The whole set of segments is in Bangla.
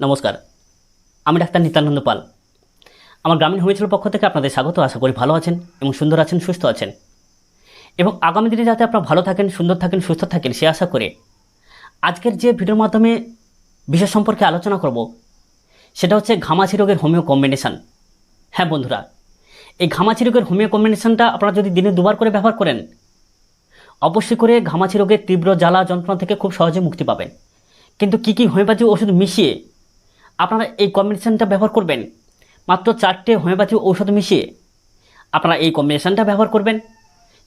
নমস্কার, আমি ডাক্তার নিত্যানন্দ পাল। আমার গ্রামীণ হোমিওপ্যাথির পক্ষ থেকে আপনাদের স্বাগত, আশা করি ভালো আছেন এবং সুন্দর আছেন, সুস্থ আছেন। এবং আগামী দিনে যাতে আপনারা ভালো থাকেন, সুন্দর থাকেন, সুস্থ থাকেন, সে আশা করে আজকের যে ভিডিওর মাধ্যমে বিষয় সম্পর্কে আলোচনা করব, সেটা হচ্ছে ঘামাছি রোগের হোমিও কম্বিনেশান। হ্যাঁ বন্ধুরা, এই ঘামাছি রোগের হোমিও কম্বিনেশানটা আপনারা যদি দিনে দুবার করে ব্যবহার করেন, অবশ্যই করে ঘামাছি রোগের তীব্র জ্বালা যন্ত্রণা থেকে খুব সহজে মুক্তি পাবেন। কিন্তু কী কী হোমিওপ্যাথি ওষুধ মিশিয়ে আপনারা এই কম্বিনেশানটা ব্যবহার করবেন। মাত্র চারটে হোমিওপ্যাথি ঔষধ মিশিয়ে আপনারা এই কম্বিনেশানটা ব্যবহার করবেন।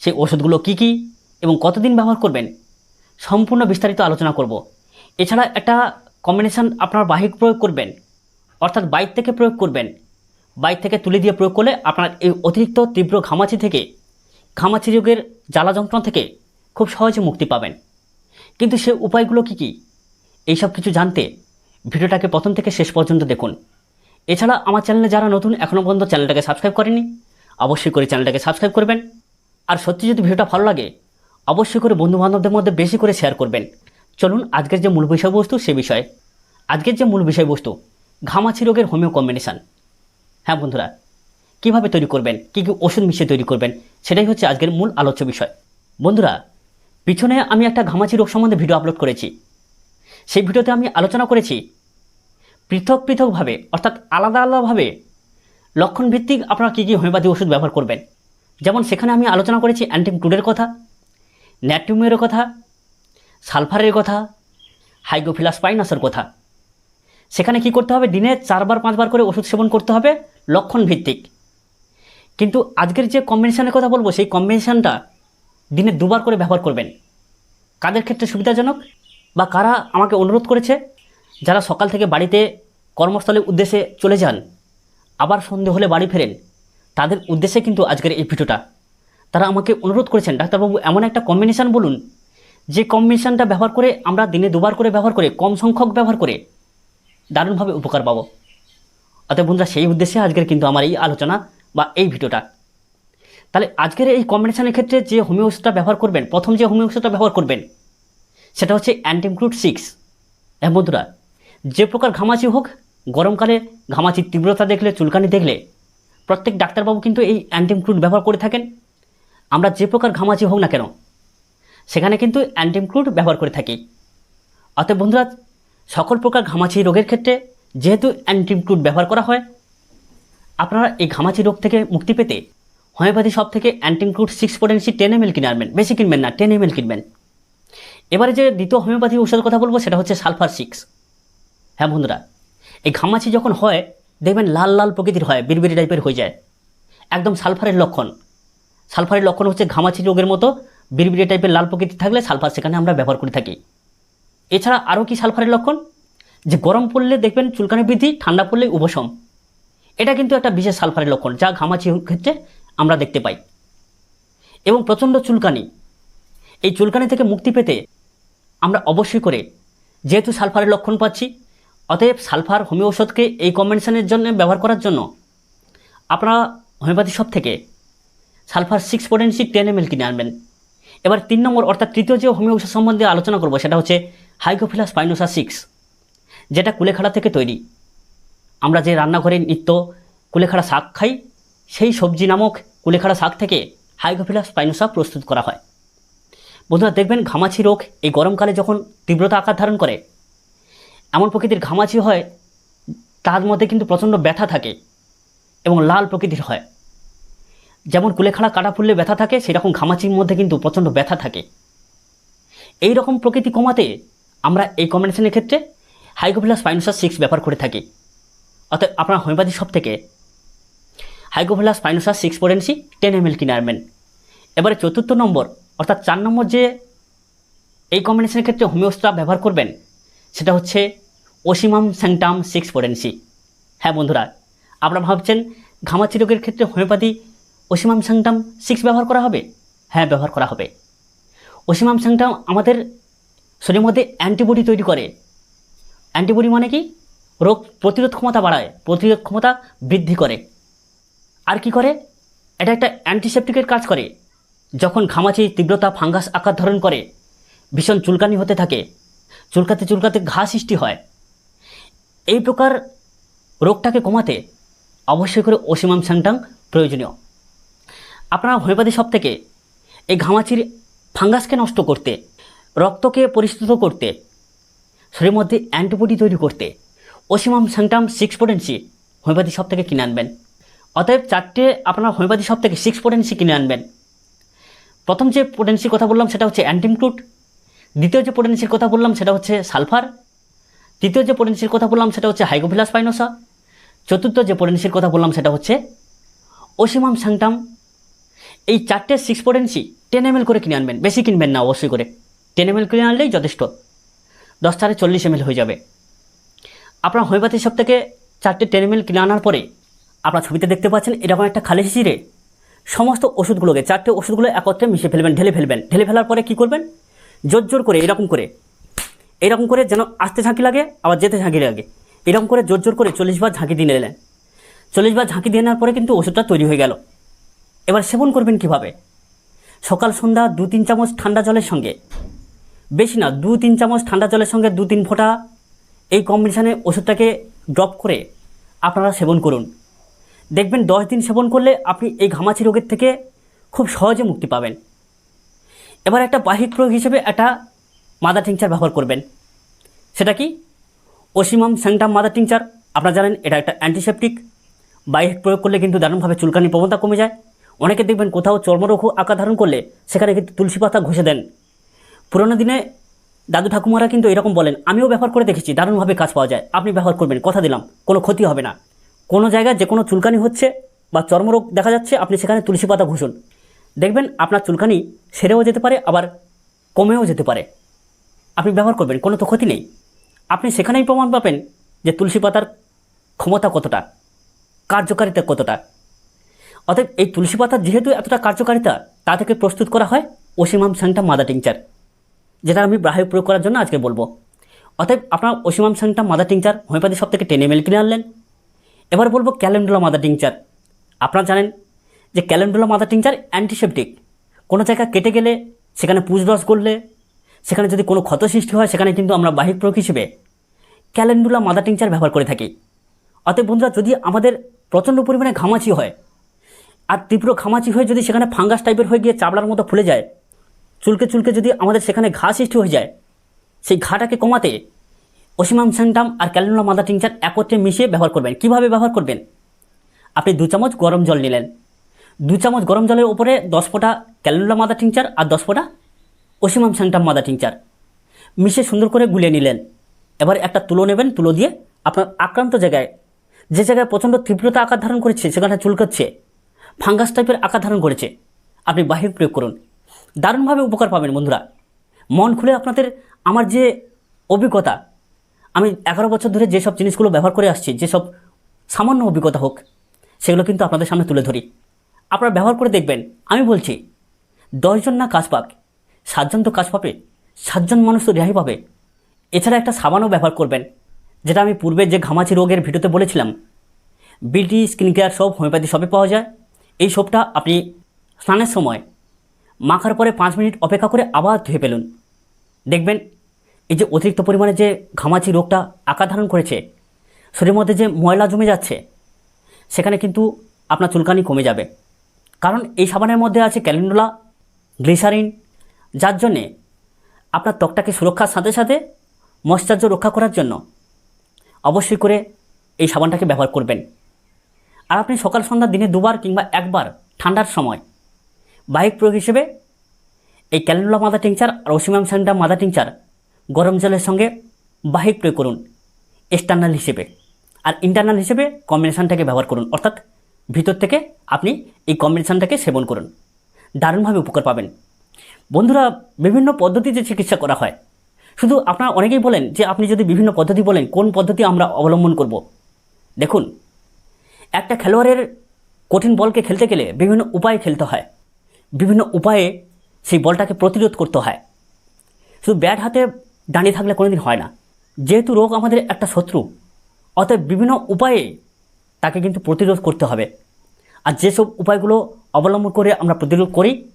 সেই ওষুধগুলো কী কী এবং কতদিন ব্যবহার করবেন সম্পূর্ণ বিস্তারিত আলোচনা করব। এছাড়া একটা কম্বিনেশান আপনার বাহিক প্রয়োগ করবেন, অর্থাৎ বাইর থেকে প্রয়োগ করবেন। বাইর থেকে তুলে দিয়ে প্রয়োগ করলে আপনার এই অতিরিক্ত তীব্র ঘামাচি থেকে, ঘামাচি রোগের জ্বালা যন্ত্রণা থেকে খুব সহজে মুক্তি পাবেন। কিন্তু সে উপায়গুলো কী কী? এইসব কিছু জানতে ভিডিওটাকে প্রথম থেকে শেষ পর্যন্ত দেখুন। এছাড়া আমার চ্যানেলে যারা নতুন এখনও পর্যন্ত চ্যানেলটাকে সাবস্ক্রাইব করেনি, অবশ্যই করে চ্যানেলটাকে সাবস্ক্রাইব করবেন। আর সত্যি যদি ভিডিওটা ভালো লাগে, অবশ্যই করে বন্ধুবান্ধবদের মধ্যে বেশি করে শেয়ার করবেন। চলুন আজকের যে মূল বিষয়বস্তু সে বিষয়ে। আজকের যে মূল বিষয়বস্তু, ঘামাচি রোগের হোমিও কম্বিনেশান। হ্যাঁ বন্ধুরা, কীভাবে তৈরি করবেন, কী কী ওষুধ মিশিয়ে তৈরি করবেন, সেটাই হচ্ছে আজকের মূল আলোচ্য বিষয়। বন্ধুরা, পিছনে আমি একটা ঘামাচি রোগ সম্বন্ধে ভিডিও আপলোড করেছি। সেই ভিডিওতে আমি আলোচনা করেছি পৃথক পৃথকভাবে, অর্থাৎ আলাদা আলাদাভাবে লক্ষণভিত্তিক আপনারা কী কী হোমিওপ্যাথি ওষুধ ব্যবহার করবেন। যেমন সেখানে আমি আলোচনা করেছি অ্যান্টিমক্লুডের কথা ন্যাট্রিউমের কথা, সালফারের কথা হাইগোফিলাস পাইনাসের কথা। সেখানে কি করতে হবে? দিনে চারবার, পাঁচবার করে ওষুধ সেবন করতে হবে লক্ষণ ভিত্তিক কিন্তু আজকের যে কম্বিনেশনের কথা বলব, সেই কম্বিনেশনটা দিনে দুবার করে ব্যবহার করবেন। কাদের ক্ষেত্রে সুবিধাজনক? বা কারা আমাকে অনুরোধ করেছে? যারা সকাল থেকে বাড়িতে কর্মস্থলের উদ্দেশ্যে চলে যান, আবার সন্ধে হলে বাড়ি ফেরেন, তাদের উদ্দেশ্যে কিন্তু আজকের এই ভিডিওটা। তারা আমাকে অনুরোধ করেছেন, ডাক্তারবাবু, এমন একটা কম্বিনেশান বলুন, যে কম্বিনেশানটা ব্যবহার করে আমরা দিনে দুবার করে ব্যবহার করে, কম সংখ্যক ব্যবহার করে দারুণভাবে উপকার পাবো। অতএব বন্ধুরা, সেই উদ্দেশ্যে আজকের কিন্তু আমার এই আলোচনা বা এই ভিডিওটা। তাহলে আজকের এই কম্বিনেশানের ক্ষেত্রে যে হোমিও ওষুধটা ব্যবহার করবেন, প্রথম যে হোমিও ওষুধটা ব্যবহার করবেন সেটা হচ্ছে অ্যান্টিমক্লুড সিক্স হ্যাঁ বন্ধুরা, যে প্রকার ঘামাচি হোক, গরমকালে ঘামাচির তীব্রতা দেখলে, চুলকানি দেখলে, প্রত্যেক ডাক্তারবাবু কিন্তু এই অ্যান্টিমক্লুড ব্যবহার করে থাকেন। আমরা যে প্রকার ঘামাচি হোক না কেন, সেখানে কিন্তু অ্যান্টিমক্লুড ব্যবহার করে থাকি। অতএব বন্ধুরা, সকল প্রকার ঘামাচি রোগের ক্ষেত্রে যেহেতু অ্যান্টিমক্লুড ব্যবহার করা হয়, আপনারা এই ঘামাচি রোগ থেকে মুক্তি পেতে হোমিওপ্যাথি সব থেকে অ্যান্টিমক্লুড six potency ten M L কিনে আনবেন। বেশি কিনবেন না টেন এম এল কিনবেন। এবারে যে দ্বিতীয় হোমিওপ্যাথি ওষুধের কথা বলব, সেটা হচ্ছে সালফার সিক্স। হ্যাঁ বন্ধুরা, এই ঘামাচি যখন হয়, দেখবেন লাল লাল প্রকৃতির হয়, বিড়বিড়ি টাইপের হয়ে যায়। একদম সালফারের লক্ষণ। সালফারের লক্ষণ হচ্ছে ঘামাচি রোগের মতো, বিড়বিড়ি টাইপের লাল প্রকৃতি থাকলে সালফার সেখানে আমরা ব্যবহার করে থাকি। এছাড়া আরও কি সালফারের লক্ষণ? যে গরম পড়লে দেখবেন চুলকানি বৃদ্ধি, ঠান্ডা পড়লে উপশম। এটা কিন্তু একটা বিশেষ সালফারের লক্ষণ, যা ঘামাচি ক্ষেত্রে আমরা দেখতে পাই। এবং প্রচণ্ড চুলকানি। এই চুলকানি থেকে মুক্তি পেতে আমরা অবশ্যই করে। যেহেতু সালফারের লক্ষণ পাচ্ছি, অতএব সালফার হোমিও ওষুধকে এই কম্বিনেশনের জন্য ব্যবহার করার জন্য আপনারা হোমিওপ্যাথি শপ থেকে sulphur six potency ten M কিনে আনবেন। এবার তিন নম্বর অর্থাৎ তৃতীয় যে হোমিও ওষুধ সম্বন্ধে আলোচনা করব, সেটা হচ্ছে হাইগোফিলাস পাইনোসা সিক্স যেটা কুলেখাড়া থেকে তৈরি। আমরা যে রান্নাঘরে নিত্য কুলেখাড়া শাক খাই, সেই সবজি নামক কুলেখাড়া শাক থেকে হাইগোফিলাস পাইনোসা প্রস্তুত করা হয়। বন্ধুরা দেখবেন ঘামাছি রোগ এই গরমকালে যখন তীব্রতা আকার ধারণ করে, এমন প্রকৃতির ঘামাছি হয়, তার মধ্যে কিন্তু প্রচণ্ড ব্যথা থাকে এবং লাল প্রকৃতির হয়। যেমন কুলেখাড়া কাটা ফুললে ব্যথা থাকে, সেরকম ঘামাচির মধ্যে কিন্তু প্রচণ্ড ব্যথা থাকে। এই রকম প্রকৃতি কমাতে আমরা এই কম্বিনেশনের ক্ষেত্রে হাইগোফিলাস পাইনোসাস সিক্স ব্যবহার করে থাকি। অর্থাৎ আপনার হোমিওপ্যাথি সব থেকে হাইগোফিলাস পাইনোসাস six potency ten M L কিনে আনবেন এবারে চতুর্থ নম্বর অর্থাৎ চার নম্বর যে এই কম্বিনেশনের ক্ষেত্রে হোমিওস্টা ব্যবহার করবেন, সেটা হচ্ছে ওসিমাম স্যাংটাম সিক্স পোটেন্সি হ্যাঁ বন্ধুরা, আপনারা ভাবছেন ঘামাচি রোগের ক্ষেত্রে হোমিওপ্যাথি ওসিমাম স্যাংটাম সিক্স ব্যবহার করা হবে? হ্যাঁ ব্যবহার করা হবে। ওসিমাম স্যাংটাম আমাদের শরীরের মধ্যে অ্যান্টিবডি তৈরি করে। অ্যান্টিবডি মানে কি? রোগ প্রতিরোধ ক্ষমতা বাড়ায়, প্রতিরোধ ক্ষমতা বৃদ্ধি করে। আর কি করে? এটা একটা অ্যান্টিসেপটিকের কাজ করে। যখন ঘামাচি তীব্রতা, ফাঙ্গাস আকার ধারণ করে, ভীষণ চুলকানি হতে থাকে। চুলকাতে চুলকাতে ঘা সৃষ্টি হয়। এই প্রকার রোগটাকে কমাতে অবশ্যই করে অসীমাম স্যাংটাং প্রয়োজনীয়। আপনারা হোমিওপ্যাথি সব থেকে এই ঘামাচির ফাঙ্গাসকে নষ্ট করতে, রক্তকে পরিস্থিত করতে, শরীরের মধ্যে অ্যান্টিবডি তৈরি করতে ocimum sanctum six potency homoeopathy সব থেকে কিনে আনবেন। অতএব চারটে আপনারা হোমিওপ্যাথি সব থেকে সিক্স পোটেন্সি কিনে আনবেন। প্রথম যে পোটেন্সির কথা বললাম সেটা হচ্ছে অ্যান্টিমক্রুট দ্বিতীয় যে পোটেন্সির কথা বললাম সেটা হচ্ছে সালফার। তৃতীয় যে পোটেন্সির কথা বললাম সেটা হচ্ছে হাইগোভিলাস পাইনোসা। চতুর্থ যে পোটেন্সির কথা বললাম সেটা হচ্ছে ওসিমাম স্যাংটাম। এই চারটে সিক্স পোটেন্সি টেন এম করে কিনে আনবেন, বেশি কিনবেন না অবশ্যই করে। টেন এম কিনে আনলেই যথেষ্ট। দশ চারে চল্লিশ এম হয়ে যাবে। আপনার হোমিওপ্যাথি সব থেকে চারটে টেন এম কিনে আনার পরে আপনার ছবিতে দেখতে পাচ্ছেন এরকম একটা খালি শিশিরে সমস্ত ওষুধগুলোকে, চারটে ওষুধগুলো একত্রে মিশিয়ে ফেলবেন, ঢেলে ফেলবেন। ঢেলে ফেলার পরে কী করবেন? জোর জোর করে, এরকম করে। এরকম করে যেন আসতে ঝাঁকি লাগে, আবার যেতে ঝাঁকি লাগে। এরকম করে জোর জোর করে চল্লিশ বার ঝাঁকি দিয়ে নিলেন। চল্লিশ বার ঝাঁকি দিয়ে নেওয়ার পরে কিন্তু ওষুধটা তৈরি হয়ে গেল। এবার সেবন করবেন কীভাবে? সকাল, সন্ধ্যা দু তিন চামচ ঠান্ডা জলের সঙ্গে। বেশি না, দু তিন চামচ ঠান্ডা জলের সঙ্গে দু তিন ফোঁটা এই কম্বিনেশানে ওষুধটাকে ড্রপ করে আপনারা সেবন করুন। দেখবেন দশ দিন সেবন করলে আপনি এই ঘামাচি রোগের থেকে খুব সহজে মুক্তি পাবেন। এবার একটা বাহিক প্রয়োগ হিসেবে একটা মাদার টিংচার ব্যবহার করবেন। সেটা কি? ওসিমাম স্যাংটাম মাদার টিংচার আপনারা জানেন, এটা একটা অ্যান্টিসেপটিক বাহিক প্রয়োগ করলে কিন্তু দারুণভাবে চুলকানি প্রবণতা কমে যায়। অনেকে দেখবেন কোথাও চর্মরোগ আকার ধারণ করলে সেখানে কিন্তু তুলসী পাতা ঘষে দেন। পুরোনো দিনে দাদু ঠাকুমারা কিন্তু এরকম বলেন, আমিও ব্যবহার করে দেখেছি, দারুণভাবে কাজ পাওয়া যায়। আপনি ব্যবহার করবেন, কথা দিলাম, কোনো ক্ষতি হবে না। কোনো জায়গায় যে কোনো চুলকানি হচ্ছে বা চর্মরোগ দেখা যাচ্ছে, আপনি সেখানে তুলসী পাতা ঘষুন। দেখবেন আপনার চুলকানি সেরেও যেতে পারে, আবার কমেও যেতে পারে। আপনি ব্যবহার করবেন, কোনো তো ক্ষতি নেই। আপনি সেখানেই প্রমাণ পাবেন যে তুলসী পাতার ক্ষমতা কতটা, কার্যকারিতা কতটা। অতএব এই তুলসী পাতার যেহেতু এতটা কার্যকারিতা, তা থেকে প্রস্তুত করা হয় ওসিমাম স্যাংটা মাদা টিংচার, যেটা আমি বাহ্যিক প্রয়োগ করার জন্য আজকে বলব। অতএব আপনার ওসিমাম স্যাংটা মাদা টিংচার হোমিওপ্যাথি সব থেকে টেন এম কিনে আনলেন। এবার বলব ক্যালেন্ডুলা মাদার টিংচার। আপনারা জানেন যে ক্যালেন্ডুলা মাদার টিংচার অ্যান্টিসেপটিক কোনো জায়গা কেটে গেলে, সেখানে পুজরস করলে সেখানে যদি কোনো ক্ষত সৃষ্টি হয়, সেখানে কিন্তু আমরা বাহিক প্রয়োগ হিসেবে ক্যালেন্ডুলা মাদা টিংচার ব্যবহার করে থাকি। অতএব বন্ধুরা, যদি আমাদের প্রচণ্ড পরিমাণে ঘামাচি হয়, আর তীব্র ঘামাচি হয়ে যদি সেখানে ফাঙ্গাস টাইপের হয়ে গিয়ে চাবলার মতো ফুলে যায়, চুলকে চুলকে যদি আমাদের সেখানে ঘা সৃষ্টি হয়ে যায়, সেই ঘাটাকে কমাতে ওসিমাম স্যান্টাম আর ক্যালেন্ডুলা মাদা টিংচার একত্রে মিশিয়ে ব্যবহার করবেন। কীভাবে ব্যবহার করবেন? আপনি দু চামচ গরম জল নিলেন। দু চামচ গরম জলের উপরে দশ ফোঁটা ক্যালেন্ডুলা মাদা টিংচার আর দশ ফোঁটা ওসিমাম স্যাংটাম মাদা টিংচার। মিশে সুন্দর করে গুলিয়ে নিলেন। এবার একটা তুলো নেবেন, তুলো দিয়ে আপনার আক্রান্ত জায়গায়, যে জায়গায় প্রচণ্ড তীব্রতা আকার ধারণ করেছে সেখানে চুলকাচ্ছে, ফাঙ্গাস টাইপের আকার ধারণ করেছে, আপনি বাহির প্রয়োগ করুন। দারুণভাবে উপকার পাবেন বন্ধুরা। মন খুলে আপনাদের আমার যে অভিজ্ঞতা আমি এগারো বছর ধরে যেসব জিনিসগুলো ব্যবহার করে আসছি, যেসব সামান্য অভিজ্ঞতা হোক, সেগুলো কিন্তু আপনাদের সামনে তুলে ধরি। আপনারা ব্যবহার করে দেখবেন, আমি বলছি, দশজন না কাজ পাক সাতজন তো কাজ পাবে, সাতজন মানুষ তো রেহাই পাবে। এছাড়া একটা সাবানও ব্যবহার করবেন, যেটা আমি পূর্বে যে ঘামাচি রোগের ভিডিওতে বলেছিলাম বিউটি স্কিন কেয়ার সব হোমিওপ্যাথি সবে পাওয়া যায়। এই সবটা আপনি স্নানের সময় মাখার পরে পাঁচ মিনিট অপেক্ষা করে আবার ধুয়ে ফেলুন। দেখবেন এই যে অতিরিক্ত পরিমাণে যে ঘামাচি রোগটা আকার ধারণ করেছে, শরীরের মধ্যে যে ময়লা জমে যাচ্ছে, সেখানে কিন্তু আপনার চুলকানি কমে যাবে। কারণ এই সাবানের মধ্যে আছে ক্যালেন্ডুলা, গ্লিসারিন, যার জন্যে আপনার ত্বকটাকে সুরক্ষার সাথে সাথে ময়শ্চার্য রক্ষা করার জন্য অবশ্যই করে এই সাবানটাকে ব্যবহার করবেন। আর আপনি সকাল, সন্ধ্যা, দিনে দুবার কিংবা একবার ঠান্ডার সময় বাইক প্রয়োগ হিসেবে এই ক্যালেন্ডুলা মাদা টিংচার আর ওসিমাম স্যান্ডা মাদা টিংচার গরম জলের সঙ্গে বাহিক প্রয়োগ করুন এক্সটার্নাল হিসেবে। আর ইন্টারনাল হিসেবে কম্বিনেশানটাকে ব্যবহার করুন, অর্থাৎ ভিতর থেকে আপনি এই কম্বিনেশানটাকে সেবন করুন। দারুণভাবে উপকার পাবেন। বন্ধুরা, বিভিন্ন পদ্ধতিতে চিকিৎসা করা হয়। শুধু আপনারা অনেকেই বলেন যে আপনি যদি বিভিন্ন পদ্ধতি বলেন, কোন পদ্ধতি আমরা অবলম্বন করব? দেখুন, একটা খেলোয়াড়ের কঠিন বলকে খেলতে গেলে বিভিন্ন উপায়ে খেলতে হয়। বিভিন্ন উপায়ে সেই বলটাকে প্রতিরোধ করতে হয়। শুধু ব্যাট হাতে দাঁড়িয়ে থাকলে কোনোদিন হয় না। যেহেতু রোগ আমাদের একটা শত্রু, অতএব বিভিন্ন উপায়ে তাকে কিন্তু প্রতিরোধ করতে হবে। আর যেসব উপায়গুলো অবলম্বন করে আমরা প্রতিরোধ করি,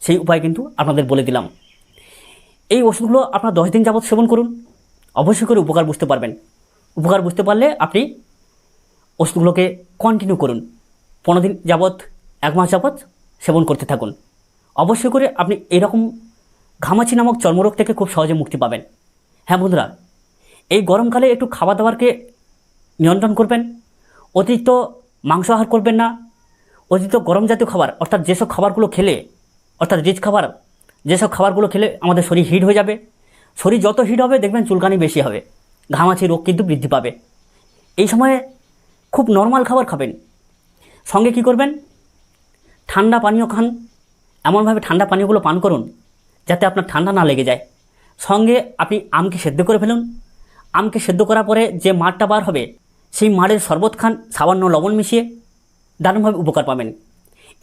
সেই উপায় কিন্তু আপনাদের বলে দিলাম। এই ওষুধগুলো আপনারা দশ দিন যাবৎ সেবন করুন। অবশ্যই করে উপকার বুঝতে পারবেন। উপকার বুঝতে পারলে আপনি ওষুধগুলোকে কন্টিনিউ করুন। পনেরো দিন যাবৎ, এক মাস যাবৎ সেবন করতে থাকুন। অবশ্যই করে আপনি এরকম ঘামাচি নামক চর্মরোগ থেকে খুব সহজে মুক্তি পাবেন। হ্যাঁ বন্ধুরা, এই গরমকালে একটু খাবার দাবারকে নিয়ন্ত্রণ করবেন। অতিরিক্ত মাংস আহার করবেন না। অতিরিক্ত গরম জাতীয় খাবার, অর্থাৎ যেসব খাবারগুলো খেলে, অর্থাৎ রিচ খাবার, যেসব খাবারগুলো খেলে আমাদের শরীর হিট হয়ে যাবে। শরীর যত হিট হবে, দেখবেন চুলকানি বেশি হবে। ঘামাচি রোগ কিন্তু বৃদ্ধি পাবে। এই সময়ে খুব নর্মাল খাবার খাবেন। সঙ্গে কি করবেন? ঠান্ডা পানীয় খান। এমনভাবে ঠান্ডা পানীয়গুলো পান করুন। যাতে আপনার ঠান্ডা না লেগে যায়। সঙ্গে আপনি আমকে সেদ্ধ করে ফেলুন। আমকে সেদ্ধ করার পরে যে মাড়টা বার হবে, সেই মাড়ের শরবত খান, সামান্য লবণ মিশিয়ে দারুণভাবে উপকার পাবেন।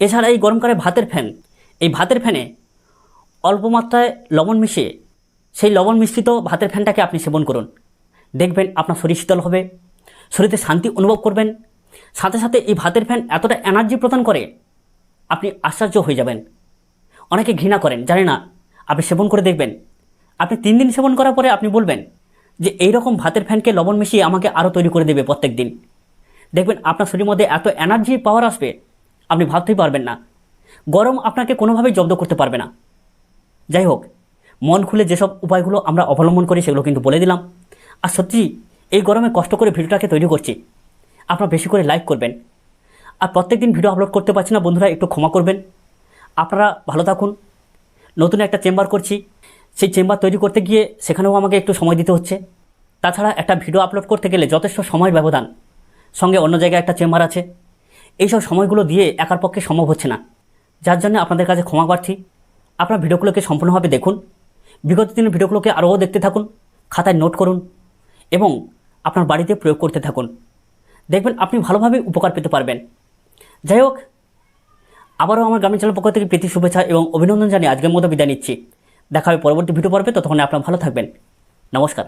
এছাড়া এই গরমকালে ভাতের ফ্যান, এই ভাতের ফ্যানে অল্প মাত্রায় লবণ মিশিয়ে সেই লবণ মিশ্রিত ভাতের ফ্যানটাকে আপনি সেবন করুন। দেখবেন আপনার শরীর শীতল হবে, শরীরে শান্তি অনুভব করবেন। সাথে সাথে এই ভাতের ফ্যান এতটা এনার্জি প্রদান করে, আপনি আশ্চর্য হয়ে যাবেন। অনেকে ঘৃণা করেন, জানি না আপনি সেবন করে দেখবেন। আপনি তিন দিন সেবন করার পরে আপনি বলবেন যে এই রকম ভাতের ফ্যানকে লবণ মিশিয়ে আমাকে আরও তৈরি করে দেবে প্রত্যেক দিন। দেখবেন আপনার শরীর মধ্যে এত এনার্জি পাওয়ার আসবে, আপনি ভাবতেই পারবেন না। গরম আপনাকে কোনোভাবেই জব্দ করতে পারবে না। যাই হোক, মন খুলে যেসব উপায়গুলো আমরা অবলম্বন করি সেগুলো কিন্তু বলে দিলাম। আর সত্যি, এই গরমে কষ্ট করে ভিডিওটাকে তৈরি করছি। আপনারা বেশি করে লাইক করবেন। আর প্রত্যেক দিন ভিডিও আপলোড করতে পারছি না বন্ধুরা, একটু ক্ষমা করবেন। আপনারা ভালো থাকুন। নতুন একটা চেম্বার করছি। সেই চেম্বার তৈরি করতে গিয়ে সেখানেও আমাকে একটু সময় দিতে হচ্ছে। তাছাড়া একটা ভিডিও আপলোড করতে গেলে যথেষ্ট সময় ব্যবধান। সঙ্গে অন্য জায়গায় একটা চেম্বার আছে। এইসব সময়গুলো দিয়ে একার পক্ষে সম্ভব হচ্ছে না। যার জন্য আপনাদের কাছে ক্ষমা প্রার্থী। আপনার ভিডিওগুলোকে সম্পূর্ণভাবে দেখুন। বিগত দিনের ভিডিওগুলোকে আরও দেখতে থাকুন, খাতায় নোট করুন এবং আপনার বাড়িতে প্রয়োগ করতে থাকুন। দেখবেন আপনি ভালোভাবে উপকার পেতে পারবেন। যাই হোক আবারও আমার গ্রামীণ চ্যানেল পক্ষ থেকে প্রীতি, শুভেচ্ছা এবং অভিনন্দন জানিয়ে আজকের মতো বিদায় নিচ্ছি। দেখা হবে পরবর্তী ভিডিও পর্বে, ততক্ষণে আপনারা ভালো থাকবেন। নমস্কার।